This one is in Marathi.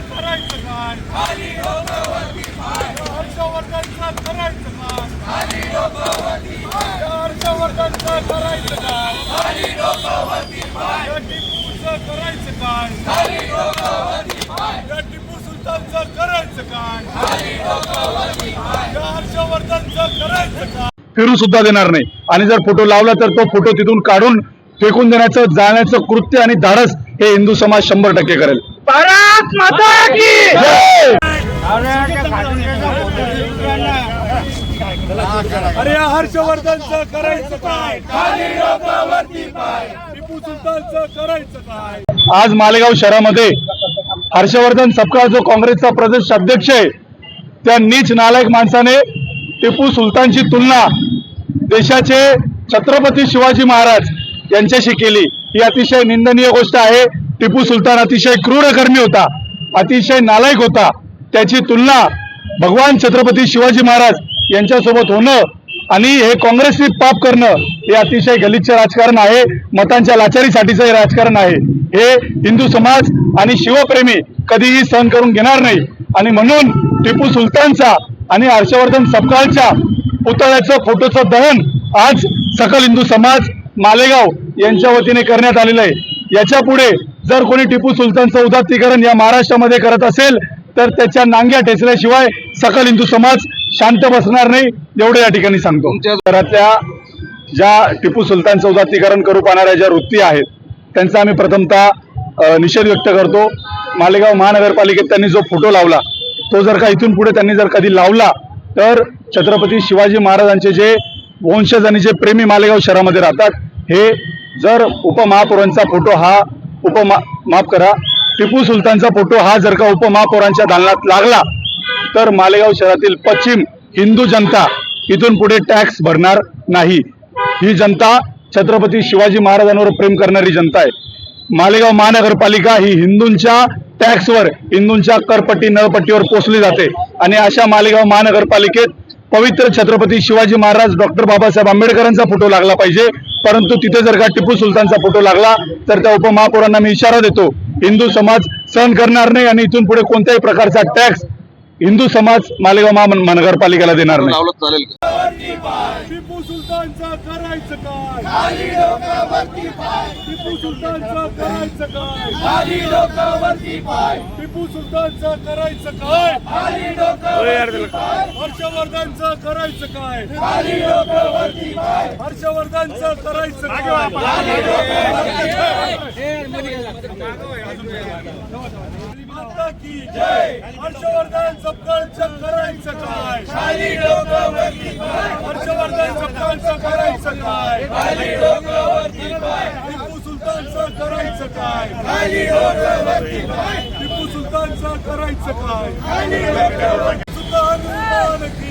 करायचं काय हर्षवर्धनचं करायचं काय हर्षवर्धनचं करायचं काय या टिपूचं करायचं काय या टिपू सुलतानचं करायचं काय या हर्षवर्धनचं करायचं काय फिरू सुद्धा देणार नाही. आणि जर फोटो लावला तर तो फोटो तिथून काढून फेकून देण्याचं जाण्याचं कृत्य आणि धाडस हे हिंदू समाज शंभर टक्के करेल. भारत माता की! अरे हर्षवर्धनचं करायचं काय? टिपू सुलतानचं करायचं काय? आज मालेगाव शहरामध्ये हर्षवर्धन सपकाळ जो काँग्रेसचा प्रदेश अध्यक्ष आहे त्या नीच नालायक माणसाने टिपू सुलतानची तुलना देशाचे छत्रपती शिवाजी महाराज यांच्याशी केली. ही अतिशय निंदनीय गोष्ट आहे. टिपू सुलतान अतिशय क्रूरकर्मी होता अतिशय नालायक होता. त्याची तुलना भगवान छत्रपती शिवाजी महाराज यांच्यासोबत होणं आणि हे काँग्रेसने पाप करणं हे अतिशय गलिच्छ राजकारण आहे. मतांच्या लाचारीसाठीचं हे राजकारण आहे. हे हिंदू समाज आणि शिवप्रेमी कधीही सहन करून घेणार नाही. आणि म्हणून टिपू सुलतानचा आणि हर्षवर्धन सपकाळच्या पुतळ्याचं फोटोचं दहन आज सकल हिंदू समाज मालेगाव यांच्या वतीने करण्यात आलेलं आहे. याच्यापुढे जर कोणी टिपू सुलतानचं उदात्तीकरण या महाराष्ट्रामध्ये करत असेल तर त्याच्या नांग्या ठेचल्याशिवाय सकल हिंदू समाज शांत बसणार नाही एवढे या ठिकाणी सांगतो. घरातल्या ज्या टिपू सुलतानचं उदात्तीकरण करू पाहणाऱ्या ज्या वृत्ती आहेत त्यांचा आम्ही प्रथमतः निषेध व्यक्त करतो. मालेगाव महानगरपालिकेत त्यांनी जो फोटो लावला तो जर का इथून पुढे त्यांनी जर कधी लावला तर छत्रपती शिवाजी महाराजांचे जे वंशज आणि जे प्रेमी मालेगाव शहरामध्ये राहतात हे जर उपमहापौरांचा फोटो हा उपमा माफ करा. टिपू सुलतानचा फोटो हा जर का उपमहापौरांच्या दालनात लागला तर मालेगाव शहरातील पश्चिम हिंदू जनता इथून पुढे टॅक्स भरणार नाही. ही जनता छत्रपती शिवाजी महाराजांवर प्रेम करणारी जनता आहे. मालेगाव महानगरपालिका ही हिंदूंच्या टॅक्सवर हिंदूंच्या करपट्टी नळपट्टीवर पोचली जाते. आणि अशा मालेगाव महानगरपालिकेत पवित्र छत्रपती शिवाजी महाराज डॉक्टर बाबासाहेब आंबेडकरांचा फोटो लागला पाहिजे. परंतु तिथे जर का टिपू सुलतानचा फोटो लागला तर त्या उपमहापौरांना मी इशारा देतो. हिंदू समाज सहन करणार नाही आणि इथून पुढे कोणत्याही प्रकारचा टॅक्स हिंदू समाज मालेगाव महा महानगरपालिकेला देणार नाही. लावलं चालेल का टिपू सुलतानचं करायचं काय? टिपू सुलतानचं करायचं काय? टिपू सुलतानचं करायचं काय हर्षवर्धनचं करायचं काय? हर्षवर्धनचं करायचं काय? माता की जय. हर्षवर्धन सपकाळचं करायचं काय? हर्षवर्धन सपकाळचं करायचं काय? टिपू सुलतानचं करायचं काय? टिपू सुलतानचं करायचं काय? सुलतान की जय